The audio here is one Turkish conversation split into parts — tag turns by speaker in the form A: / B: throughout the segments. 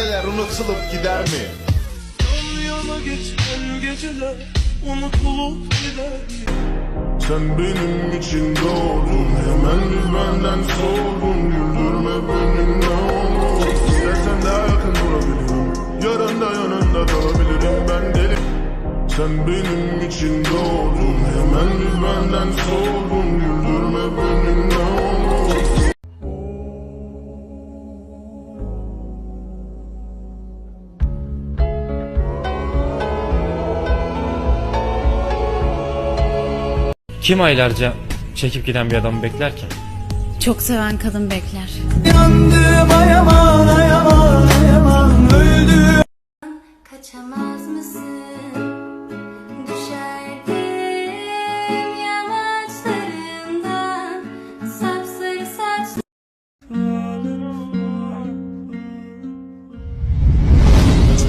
A: geceler unutulup gider mi?
B: Yan yana geçen geceler unutulup gider
A: Sen benim için doğdun Hemen yüz benden soğudun. Güldürme beni ne olur. İstersen daha yakın durabilirim. Yarın da yanında kalabilirim ben deli. Sen benim için doğdun Hemen yüz benden soğudun. Güldürme beni ne olur
C: Kim aylarca çekip giden bir adamı beklerken?
D: Çok seven kadın bekler.
E: Kaçamaz mısın? Düşerdim yamaçlarından Sapsarı saç
B: Kimse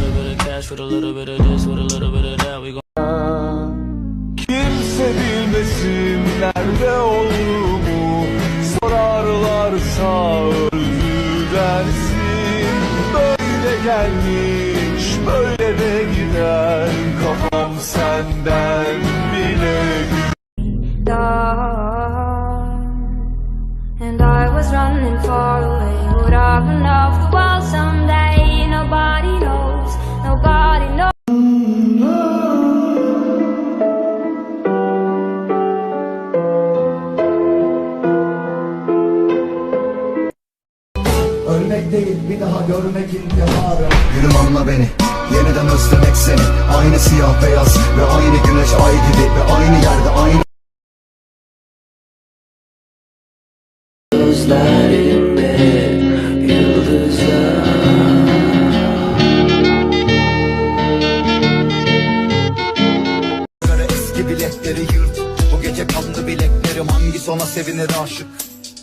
B: öldü dersin Böyle gelmiş böyle de gider Kafam senden bile
E: And I was running far away. Would I run off the wall
F: bir daha görmek intiharı Yürüm anla beni Yeniden özlemek seni. Aynı siyah beyaz Ve aynı güneş ay gibi Ve aynı yerde aynı Göre eski biletleri yırt. Bu gece kandı bileklerim. Hangi sona sevinir? Aşık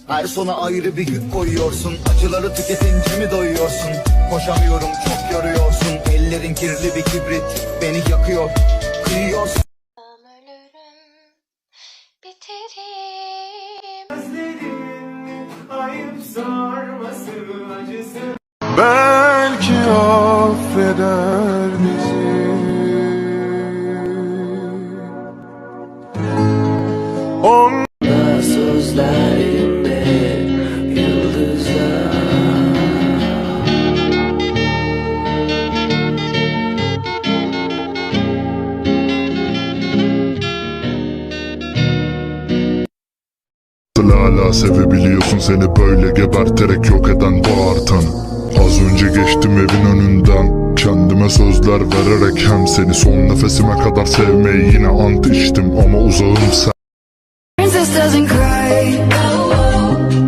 F: her sona ayrı bir yük koyuyorsun. Acıları tüketince mi doyuyorsun? Koşamıyorum çok yoruyorsun. Ellerin kirli bir kibrit Beni yakıyor Kıyıyorsun
E: Ölürüm, biterim
A: Belki affeder
G: Hala sevebiliyorsun seni böyle geberterek yok eden bağırtan Az önce geçtim evin önünden Kendime sözler vererek hem seni son nefesime kadar sevmeyi yine ant içtim Ama uzağım sen.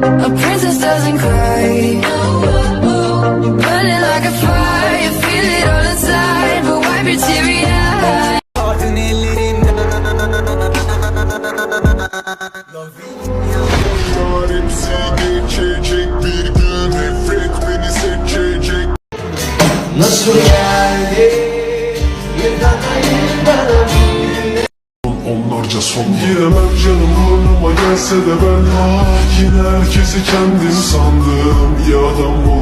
H: A princess doesn't cry.
A: Onlarca son Giremem canım burnuma gelse de ben Yine herkesi kendim sandım. Ya adam olamam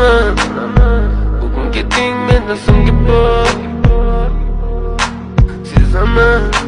B: naman Huwag mong kiting may nasang gipa Si zaman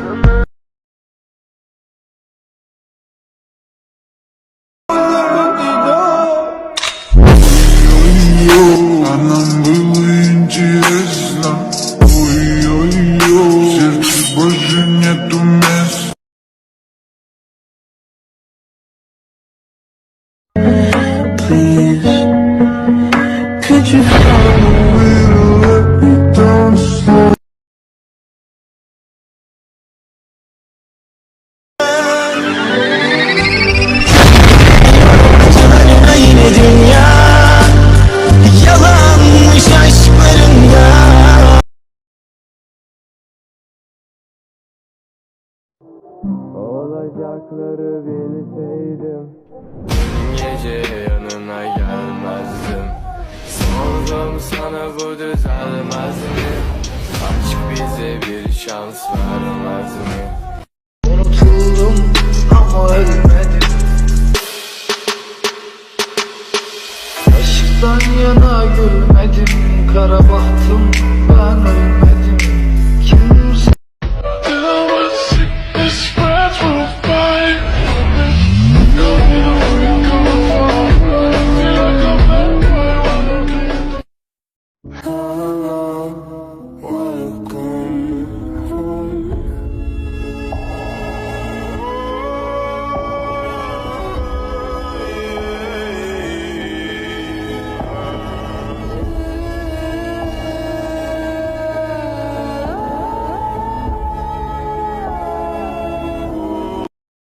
I: yaşadıkları bilseydim Gece yanına gelmezdim Sordum sana bu düzelmez mi? Aşk bize bir şans vermez mi?
J: Unutuldum ama ölmedim Aşktan yana gülmedim Kara bahtım ben ölmedim Allah